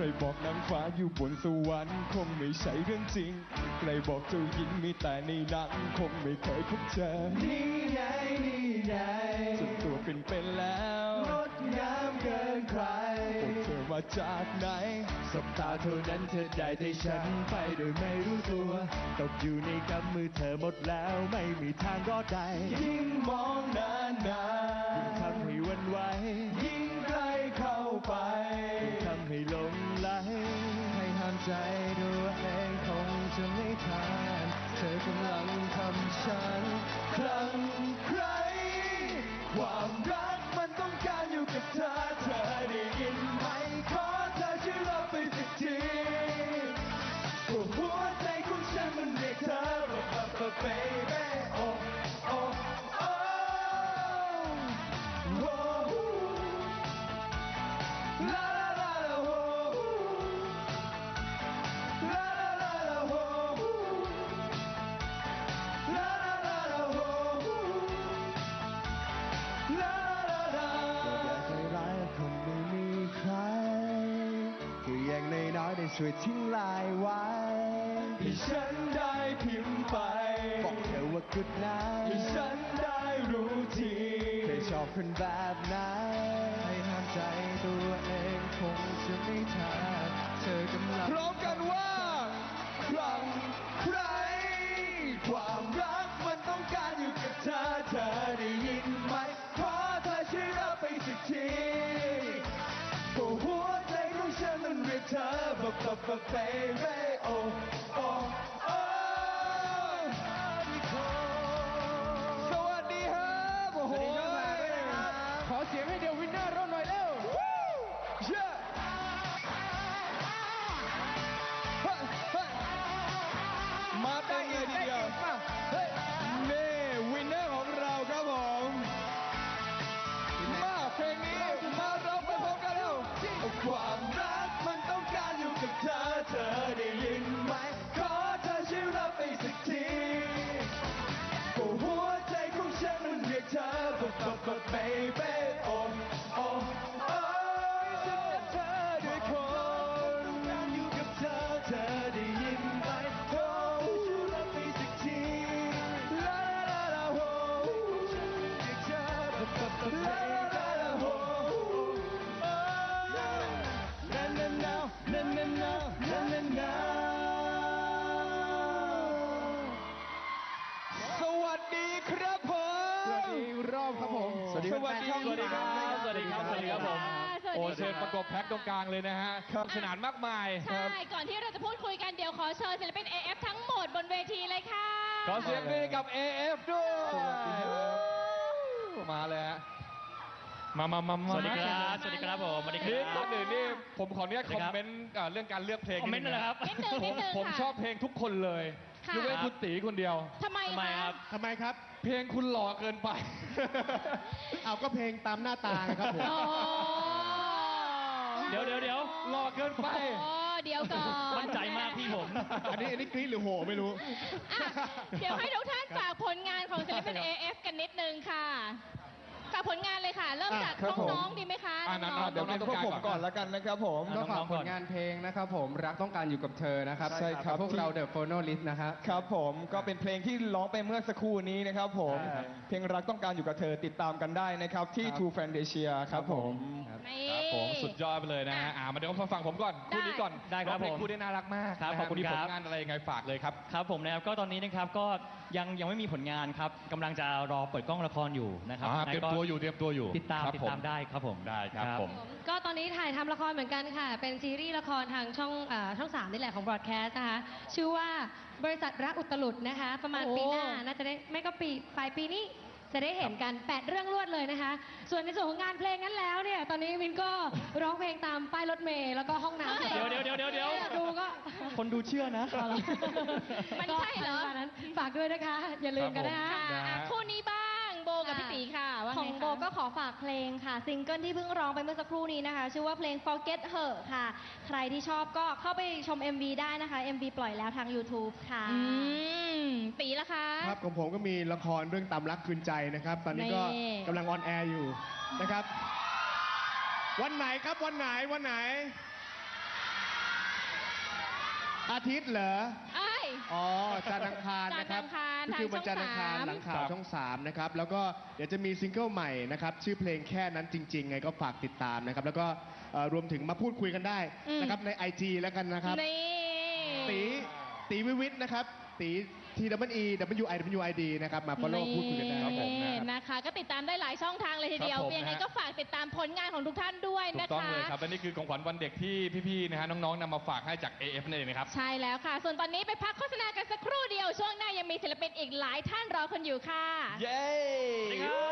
รบอกนางฟ้าอยู่บนสวรรค์คงไม่ใช่เรื่องจริง ใครบอกเจ้าหญิงมีแต่ในหนังคงไม่เคยพบเจอนี่ไงนี่ไงจนตัวเป็นเป็นๆแล้วงดงามเกินใครพวกเธอมาจากไหนสบตาเท่านั้นเธอได้ให้ฉันไปโดยไม่รู้ตัว ตกอยู่ในกำมือเธอหมดแล้วไม่มีทางรอดได้ยิ่งมองนานน ช่วยทิ้งลายไว้ให้ฉันได้พิมพ์ไป บอกเธอว่า good ให้ night ฉันได้รู้ทีเคยชอบคนแบบไหนให้ห้ามใจตัวเองคงจะไม่ทันเธอกำลังพร้อมกันว่าครั้งใครความรักมันต้องการอยู่กับเธอเธอได้ยินไหมขอเธอช่วยรับไปสักทีก็หัวใจของฉันมันเรียกเธอแบบแบบแบบ baby oh oh oh ส วัสดีครับสวัสดีครับ สวัสดีครับ สวัสดีครับผมสวัสดีค่ะโอ้เชิญประกบแพ็คตรงกลางเลยนะฮะสนานมากมาย ใช่ ก่อนที่เราจะพูดคุยกันเดี๋ยวขอเชิญศิลปิน AF ทั้งหมดบนเวทีเลยค่ะ ขอเสียงด้วยกับ AF ด้วยสวัสดีครับมาเลยฮะมามามามาสวัสดีครับ สวัสดีครับผม สวัสดีคนี่รัก่อบนอื่นนี่ผมขออนุญาตสวัคสอดีมครับเมนต์อ่าเรื่องการเลือกเพลงคอมเมนต์หน่อยนะครับนิดนึงผนิมดนึงผมค่ะชอบเพลงทุกคนเลยค่ะยกเว้นคุณตีคนเดียวทำไมทำไมคะครับทำไมครับ เพลงคุณหล่อเกินไป เอาก็เพลงตามหน้าตาครับผมโอ้เดี๋ยวเดี๋ยวเดี๋ยวหล่อเกินไป โอ้เดี๋ยวก่อนมั่นใจมากพี่ผม อันนี้อันนี้กรี๊ดหรือโหไม่รู้ อะเดี๋ยวให้ทุกท่านฝากผลงานของศิลปิน AF กันนิดนึงค่ะ ฝากผลงานเลยค่ะ เริ่มจากครับผม น้องๆดีไหมคะอะน้น้อองงๆ เดี๋ยวเป็นพวกผมก่อนแล้วกันนะครับผมอะก็ฝากน้องๆผก่อนลงานเพลงนะครับผมรักต้องการอยู่กับเธอนะครับใช่ครับ พวกเราเดอะโฟโนลิสนะครับ ครับผมก็เป็นเพลงที่ร้องไปเมื่อสักครู่นี้นะครับผม ใช่ครับเพลงรักต้องการอยู่กับเธอติดตามกันได้นะครับ ที่ ครับ True Fan Asia ครับผม นี่ครับ ผมสุดยอดไปเลยนะฮะอ่ามาเดี๋ยวมาฟังผมก่อนได้คู่นี้ก่อนได้ครับองเพลงผมคู่ได้น่ารักมากครับนะฮะขอบคุณมีคผรัลบงานอะไรยังไงฝากเลยครับครับผมนะครับก็ตอนนี้นะครับก็ยังยังไม่มีผลงานครับกำลังจะรอเปิดกล้องละครอยู่นะครับอ่างั้นเตรียมก็ตัวอยู่เตรียมตัวอยู่ติดตามครับติดผมตามได้ครับผมได้ครับผมก็ตอนนี้ถ่ายทำละครเหมือนกันค่ะ เป็นซีรีส์ละครทางช่องเออช่องสามนี่แหละของบรอดแคสต์นะคะชื่อว่าบริษัทรักอุตลุดนะคะ ประมาณโอ้ปีหน้าน่าจะได้ไม่ก็ปีปลายปีนี้ จะได้เห็นกัน8เรื่องรวดเลยนะคะ ส่วนในส่วนของงานเพลงนั้นแล้วเนี่ย ตอนนี้มินก็ร้องเพลงตามป้ายรถเมล์แล้วก็ห้องน้ำเดี๋ยวเดี๋ยวเดี๋ยวเดี๋ยวเดี๋ยวดูก็คนดูเชื่อนะ มันใช่เหรอก็ประมาณนั้นฝากด้วยนะคะ อย่าลืมกันนะคะค่ะนะฮะอะคู่นี้บ้างโบ กับพี่ตีค่ะ ว่าขไงองคะโบก็ขอฝากเพลงค่ะ ซิงเกิลที่เพิ่งร้องไปเมื่อสักครู่นี้นะคะ ชื่อว่าเพลง Forget Her ค่ะ ใครที่ชอบก็เข้าไปชม MV ได้นะคะ MV ปล่อยแล้วทาง YouTube ค่ะ อืมตีละคะ ครับของผมก็มีละครเรื่องตามรักคืนใจนะครับ ตอนนี้ก็นี่ กำลังออนแอร์อยู่นะครับ วันไหนครับวันไหนวันไหน อาทิตย์เหรอไอ้ย อ๋อจันทร์อังคารนะครับจันทร์อังคารก็คือวันจันทร์อังคารทางช่องหลังข่าวครับช่อง 3 นะครับ แล้วก็เดี๋ยวจะมีซิงเกิลใหม่นะครับ ชื่อเพลงแค่นั้นจริงๆ ไงก็ฝากติดตามนะครับ แล้วก็เอ่อรวมถึงมาพูดคุยกันได้นะครับใน IG แล้วกันนะครับ นี่ ตีตีวิวิทย์นะครับ ตี T W E W I W I D นะครับ มา follow พูดคุยกันได้ครับผมนี่นะครับนะคะ ก็ติดตามได้หลายช่องทางเลยทีเดียวครับผม ยังไงนะฮะก็ฝากติดตามผลงานของทุกท่านด้วยถูนะกต้องคะ เลยครับและนี่คือของขวัญวันเด็กที่พี่ๆนะฮะน้องๆนำมาฝากให้จาก AF นั่นเองนะครับ ใช่แล้วค่ะ ส่วนตอนนี้ไปพักโฆษณากันสักครู่เดียว ช่วงหน้ายังมีศิลปินอีกหลายท่านรอคนอยู่ค่ะ เย้